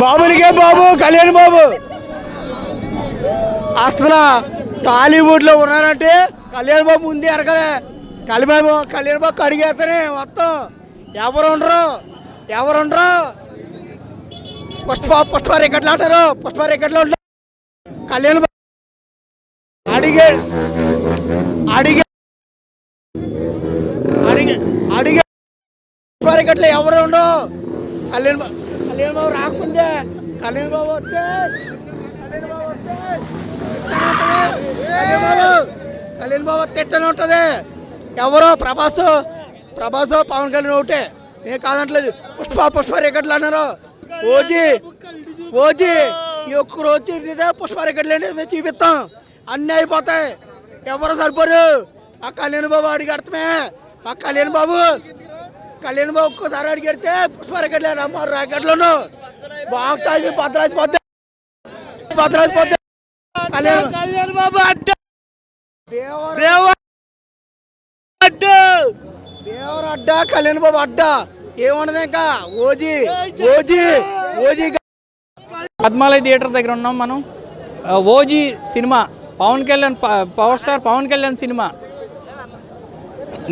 బాబునికే బాబు కళ్యాణ్ బాబు. అసలు టాలీవుడ్లో ఉన్నారంటే కళ్యాణ్ బాబు ముందే ఎరగలే కళ్యాణ్ బాబు కళ్యాణ్ బాబు కడిగేస్తేనే మొత్తం ఎవరు ఉండరు ఎవరు ఉండరు. పుష్ప పుష్ప రికెట్లు అంటారు పుష్ప రికెట్లు ఉంటారు కళ్యాణ్ బాబు అడిగే అడిగే అడిగే అడిగే. పుష్ప ఎవరు ఉండవు కళ్యాణ్ బాబు కళ్యాణ్ బాబు రాకముందే కళ్యాణ్ బాబు వస్తే. కళ్యాణ్ బాబు వస్తే కళ్యాణ్ బాబు కళ్యాణ్ బాబు తిట్టనే ఉంటుంది? ఎవరో ప్రభాస్ ప్రభాస్ పవన్ కళ్యాణ్ ఒకటే. నేను కాదంటలేదు. పుష్ప పుష్ప అన్నారు. ఓజీ ఓజీ ఈ ఒక్క రోజు తీరితే పుష్ప రికెట్లు అనేది మేము చూపిస్తాం. అన్నీ అయిపోతాయి. ఎవరు సరిపోరు? మా కళ్యాణ్ బాబు అడిగి అడతమే మా కళ్యాణ్ బాబు కళ్యాణ్ బాబు ఒక్కసారి అడిగితే పుష్ప రికెట్లు అమ్మ రికెట్లను. బాగుంటుంది భద్రాజి పోతే భద్రాజి పోతే కళ్యాణ్ కళ్యాణ్ బాబు అడ్డ. దేవర అడ్డ. దేవర అడ్డ? కళ్యాణ్ బాబు అడ్డ. ఏమన్నది ఇంకా? OG. OG. OG Padmalaya theatre దగ్గర ఉన్నాం మనం. OG cinema. పవన్ కళ్యాణ్ ప- power star Pawan Kalyan cinema.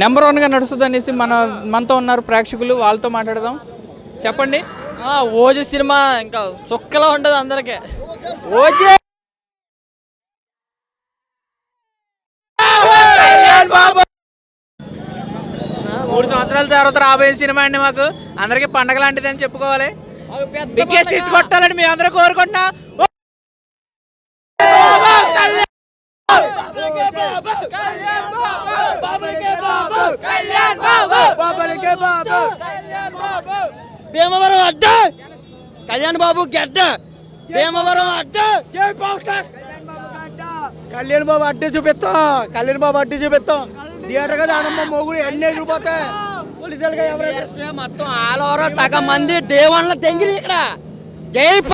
Number వన్గా నడుస్తుంది అనేసి మన మనతో ఉన్నారు ప్రేక్షకులు వాళ్ళతో మాట్లాడదాం. చెప్పండి. ఓజీ సినిమా ఇంకా చుక్కలా ఉండదు అందరికీ. ఓజీ! మూడు సంవత్సరాల తర్వాత రాబోయే సినిమా అండి మాకు. అందరికి పండగ లాంటిది అని చెప్పుకోవాలి. బిగ్గెస్ట్ హిట్ కొట్టాలని మేము అందరూ కోరుకుంటున్నాం. ఓ! భీమవరం అడ్డ! కళ్యాణ్ బాబు గడ్డ! భీమవరం అడ్డ! జై కళ్యాణ్ బాబు అడ్డే చూపిస్తాం! కళ్యాణ్ బాబు అడ్డే చూపిస్తాం! థియేటర్ కదా ఆడమ్మ మొగుడు ఎన్ని ఎవరైనా మొత్తం ఆల్ ఓవర్ సగం మంది దేవన్ల తెంగిరి ఇక్కడ. జై బాబు!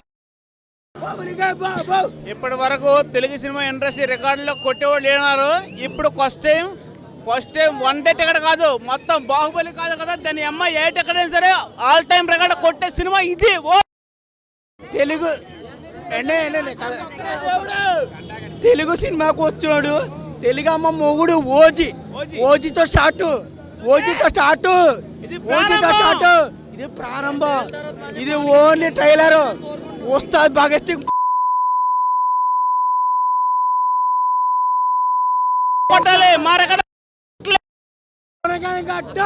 ఇప్పటి వరకు తెలుగు సినిమా ఇండస్ట్రీ రికార్డులో కొట్టేవాళ్ళు లేనారు. ఇప్పుడు first time first time one day ticket కాదు మొత్తం బాహుబలి కాదు కదా దాని అమ్మ ఏ టికెట్ అయినా సరే ఆల్ టైం రికార్డ్ కొట్టే సినిమా ఇది. ఓ! తెలుగు. తెలుగు సినిమాకు వచ్చినాడు తెలుగు అమ్మ మొగుడు ఓజీ. ఓజీతో స్టార్ట్. ఓజీతో స్టార్ట్. ఇది ఓజీతో. స్టార్ట్. ఇది ప్రారంభం. ఇది ఓన్లీ ట్రైలర్. ఉస్తాద్ భగత్ సింగ్ కొట్టాలి మా రికార్డ్ గట్ట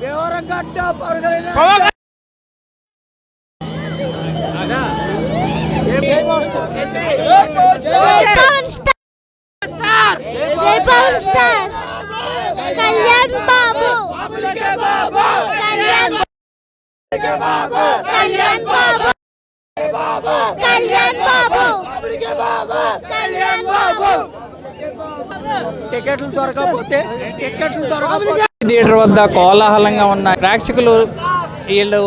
వివరం గట్ట పవన్ పవన్ పవన్ స్టార్. కళ్యాణ్ బాబు. కళ్యాణ్ కళ్యాణ్ బాబు. కళ్యాణ్ బాబు. కళ్యాణ్ బాబు. టికెట్లు దొరకకపోతే టికెట్లు దొరకకపోతే థియేటర్ వద్ద కోలాహలంగా ఉన్న ప్రేక్షకులు వీళ్ళు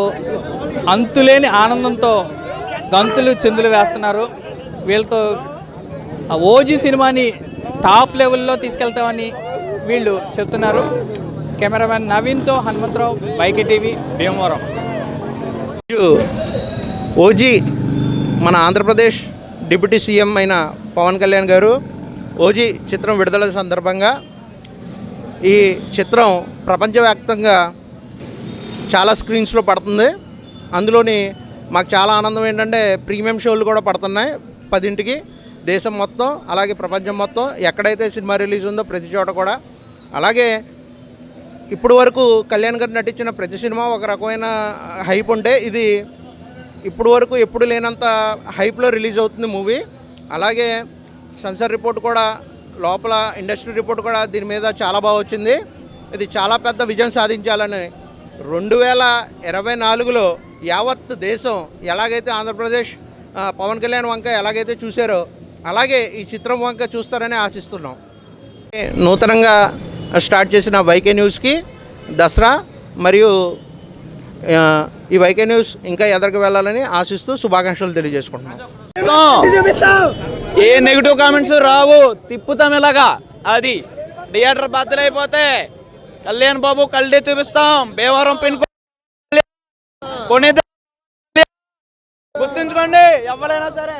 అంతులేని ఆనందంతో గంతులు చిందులు వేస్తున్నారు. వీళ్ళతో ఆ ఓజీ సినిమాని టాప్ లెవెల్లో తీసుకెళ్తామని వీళ్ళు చెప్తున్నారు. Cameraman నవీన్తో Hanumantharao bike TV Bhimavaram. OG మన ఆంధ్రప్రదేశ్ డిప్యూటీ సీఎం అయిన పవన్ కళ్యాణ్ గారు ఓజీ చిత్రం విడుదల సందర్భంగా ఈ చిత్రం ప్రపంచవ్యాప్తంగా చాలా స్క్రీన్స్లో పడుతుంది. అందులోని మాకు చాలా ఆనందం ఏంటంటే ప్రీమియం షోలు కూడా పడుతున్నాయి పదింటికి. దేశం మొత్తం అలాగే ప్రపంచం మొత్తం ఎక్కడైతే సినిమా రిలీజ్ ఉందో ప్రతి చోట కూడా. అలాగే ఇప్పుడు వరకు కళ్యాణ్ గారు నటించిన ప్రతి సినిమా ఒక రకమైన హైప్ ఉంటే ఇది ఇప్పుడు వరకు ఎప్పుడు లేనంత హైప్లో రిలీజ్ అవుతుంది మూవీ. అలాగే సెన్సర్ రిపోర్ట్ కూడా లోపల ఇండస్ట్రీ రిపోర్ట్ కూడా దీని మీద చాలా బాగా వచ్చింది. ఇది చాలా పెద్ద విజయం సాధించాలని రెండు వేల ఇరవై నాలుగులో యావత్ దేశం ఎలాగైతే ఆంధ్రప్రదేశ్ పవన్ కళ్యాణ్ వంక ఎలాగైతే చూశారో అలాగే ఈ చిత్రం వంక చూస్తారని ఆశిస్తున్నాం. నూతనంగా స్టార్ట్ చేసిన వైకే న్యూస్కి దసరా మరియు ఈ వైకే న్యూస్ ఇంకా ఎదరికి వెళ్ళాలని ఆశిస్తూ శుభాకాంక్షలు తెలియజేసుకుంటున్నాం. ఏ నెగిటివ్ కామెంట్స్ రావు? తిప్పుతాం ఇలాగా. అది థియేటర్ బద్దలైపోతే కళ్యాణ్ బాబు కళ్ళే చూపిస్తాం. భీమవరం పిన్ కొనేది గుర్తుంచుకోండి ఎవరైనా సరే.